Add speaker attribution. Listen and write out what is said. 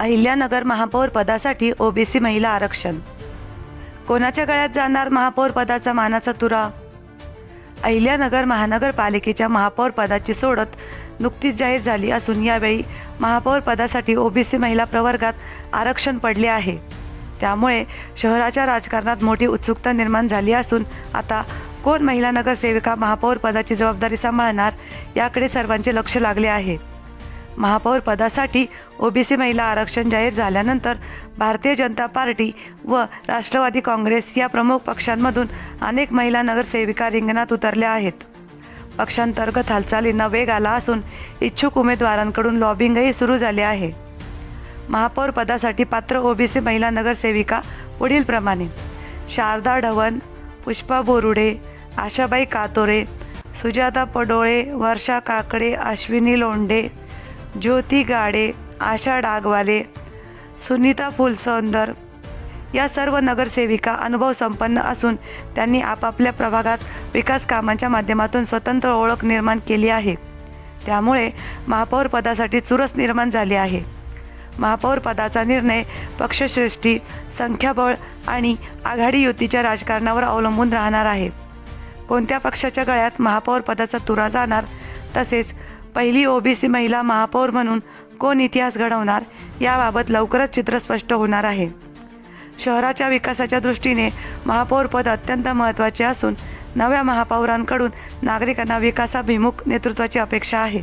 Speaker 1: अहिल्यानगर महापौर पदासाठी ओबीसी महिला आरक्षण. कोणाच्या गळ्यात जाणार महापौर पदाचा मानाचा तुरा? अहिल्यानगर महानगरपालिकेच्या महापौर पदाची सोडत नुकतीच जाहीर झाली असून यावेळी महापौर पदासाठी ओबीसी महिला प्रवर्गात आरक्षण पडले आहे. त्यामुळे शहराच्या राजकारणात मोठी उत्सुकता निर्माण झाली असून आता कोण महिला नगरसेविका महापौर पदाची जबाबदारी सांभाळणार याकडे सर्वांचे लक्ष लागले आहे. महापौर पदासाठी ओबीसी महिला आरक्षण जाहीर झाल्यानंतर भारतीय जनता पार्टी व राष्ट्रवादी काँग्रेस या प्रमुख पक्षांमधून अनेक महिला नगरसेविका रिंगणात उतरल्या आहेत. पक्षांतर्गत हालचालींना वेग आला असून इच्छुक उमेदवारांकडून लॉबिंगही सुरू झाले आहे. महापौर पदासाठी पात्र ओबीसी महिला नगरसेविका पुढीलप्रमाणे शारदा ढवण पुष्पा बोरुडे आशाबाई कातोरे सुजाता पडोळे वर्षा काकडे अश्विनी लोंढे ज्योती गाडे आशा डागवाले सुनीता फुलसौंदर या सर्व नगरसेविका अनुभव संपन्न असून त्यांनी आपापल्या प्रभागात विकास कामांच्या माध्यमातून स्वतंत्र ओळख निर्माण केली आहे. त्यामुळे महापौर पदासाठी चुरस निर्माण झाली आहे. महापौर पदाचा निर्णय पक्षश्रेष्ठी संख्याबळ आणि आघाडी युतीच्या राजकारणावर अवलंबून राहणार आहे. कोणत्या पक्षाच्या गळ्यात महापौर पदाचा तुरा जाणार तसेच पहिली ओबीसी महिला महापौर म्हणून कोण इतिहास घडवणार याबाबत लवकरच चित्र स्पष्ट होणार आहे. शहराच्या विकासाच्या दृष्टीने महापौर पद अत्यंत महत्त्वाचे असून नव्या महापौरांकडून नागरिकांना विकासाभिमुख नेतृत्वाची अपेक्षा आहे.